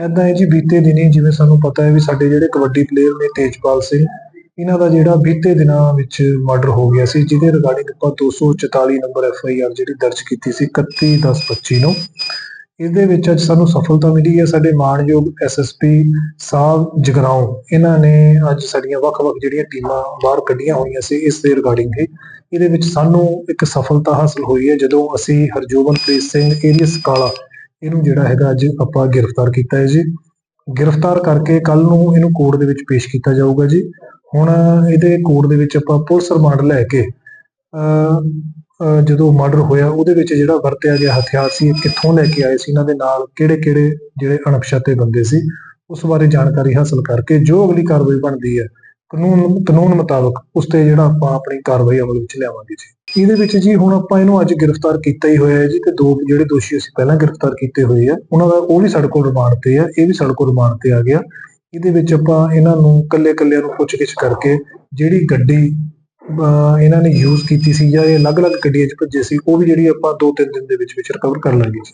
ਐਦਾਂ ਹੈ ਜੀ, ਬੀਤੇ ਦਿਨੀ ਜਿਵੇਂ ਸਾਨੂੰ ਪਤਾ ਹੈ ਵੀ ਸਾਡੇ ਜਿਹੜੇ ਕਬੱਡੀ ਪਲੇਅਰ ਨੇ ਤੇਜਪਾਲ ਸਿੰਘ, ਇਹਨਾਂ ਦਾ ਜਿਹੜਾ ਬੀਤੇ ਦਿਨਾਂ ਵਿੱਚ ਮਰਡਰ ਹੋ ਗਿਆ ਸੀ, ਜਿਹਦੇ ਰਿਗਾਰਡਿੰਗ ਆਪਾਂ 244 ਨੰਬਰ ਐਫ ਆਈ ਆਰ ਜਿਹੜੀ ਦਰਜ ਕੀਤੀ ਸੀ 31/10/25 ਨੂੰ। ਇਹਦੇ ਵਿੱਚ ਅੱਜ ਸਾਨੂੰ ਸਫਲਤਾ ਮਿਲੀ ਹੈ, ਸਾਡੇ ਮਾਣਯੋਗ ਐਸਐਸਪੀ ਸਾਹਿਬ ਜਗਰਾਉਂ, ਇਹਨਾਂ ਨੇ ਅੱਜ ਸਾਡੀਆਂ ਵੱਖ-ਵੱਖ ਜਿਹੜੀਆਂ ਟੀਮਾਂ ਬਾਹਰ ਕੱਢੀਆਂ ਹੋਈਆਂ ਸੀ, ਇਸ ਦੇ ਰਿਗਾਰਡਿੰਗ ਹੀ ਇਹਦੇ ਵਿੱਚ ਸਾਨੂੰ ਇੱਕ ਸਫਲਤਾ ਹਾਸਲ ਹੋਈ ਹੈ, ਜਦੋਂ ਅਸੀਂ ਹਰਜੋਬਨਪ੍ਰੀਤ ਸਿੰਘ, ਏਰੀਅਸ ਕਾਲਾ ਇਹਨੂੰ ਜਿਹੜਾ ਹੈਗਾ ਅੱਜ ਆਪਾਂ ਗ੍ਰਿਫਤਾਰ ਕੀਤਾ ਹੈ ਜੀ। ਗ੍ਰਿਫਤਾਰ ਕਰਕੇ ਕੱਲ ਨੂੰ ਇਹਨੂੰ ਕੋਰਟ ਦੇ ਵਿੱਚ ਪੇਸ਼ ਕੀਤਾ ਜਾਊਗਾ ਜੀ। ਹੁਣ ਇਹਦੇ ਕੋਰਟ ਦੇ ਵਿੱਚ ਆਪਾਂ ਪੁਲਿਸ ਰਿਮਾਂਡ ਲੈ ਕੇ ਅਹ, ਜਦੋਂ ਮਰਡਰ ਹੋਇਆ ਉਹਦੇ ਵਿੱਚ ਜਿਹੜਾ ਵਰਤਿਆ ਗਿਆ ਹਥਿਆਰ ਸੀ ਇਹ ਕਿੱਥੋਂ ਲੈ ਕੇ ਆਏ ਸੀ ਇਹਨਾਂ ਦੇ ਨਾਲ ਕਿਹੜੇ-ਕਿਹੜੇ ਜਿਹੜੇ ਅਣਪਛਾਤੇ ਬੰਦੇ ਸੀ ਉਸ ਬਾਰੇ ਜਾਣਕਾਰੀ ਹਾਸਲ ਕਰਕੇ ਜੋ ਅਗਲੀ ਕਾਰਵਾਈ ਬਣਦੀ ਹੈ ਕਾਨੂੰਨ ਕਾਨੂੰਨ ਮੁਤਾਬਕ ਉਸ ਤੇ ਜਿਹੜਾ ਆਪਾਂ ਆਪਣੀ ਕਾਰਵਾਈ ਅਮਲ ਵਿੱਚ ਲਿਆਵਾਂਗੇ ਜੀ। ਇਹਦੇ ਵਿੱਚ ਜੀ ਹੁਣ ਆਪਾਂ ਇਹਨੂੰ ਅੱਜ ਗ੍ਰਿਫਤਾਰ ਕੀਤਾ ਹੀ ਹੋਇਆ ਹੈ ਜੀ ਤੇ ਦੋ ਜਿਹੜੇ ਦੋਸ਼ੀ ਅਸੀਂ ਪਹਿਲਾਂ ਗ੍ਰਿਫਤਾਰ ਕੀਤੇ ਹੋਏ ਆ ਉਹਨਾਂ ਦਾ ਉਹ ਵੀ ਸਾਡੇ ਕੋਲ ਰਿਮਾਂਡ ਤੇ ਆ ਇਹ ਵੀ ਸਾਡੇ ਕੋਲ ਰਿਮਾਂਡ ਤੇ ਆ ਗਿਆ। ਇਹਦੇ ਵਿੱਚ ਆਪਾਂ ਇਹਨਾਂ ਨੂੰ ਕੱਲੇ-ਕੱਲਿਆਂ ਨੂੰ ਪੁੱਛਗਿੱਛ ਕਰਕੇ ਜਿਹੜੀ ਗੱਡੀ ਅਹ, ਇਹਨਾਂ ਨੇ ਯੂਜ਼ ਕੀਤੀ ਸੀ ਜਾਂ ਇਹ ਅਲੱਗ-ਅਲੱਗ ਗੱਡੀਆਂ 'ਚ ਭੱਜੇ ਸੀ ਉਹ ਵੀ ਜਿਹੜੀ ਆਪਾਂ 2-3 ਦਿਨ ਦੇ ਵਿੱਚ ਵਿੱਚ ਰਿਕਵਰ ਕਰ ਲਾਂਗੇ ਜੀ।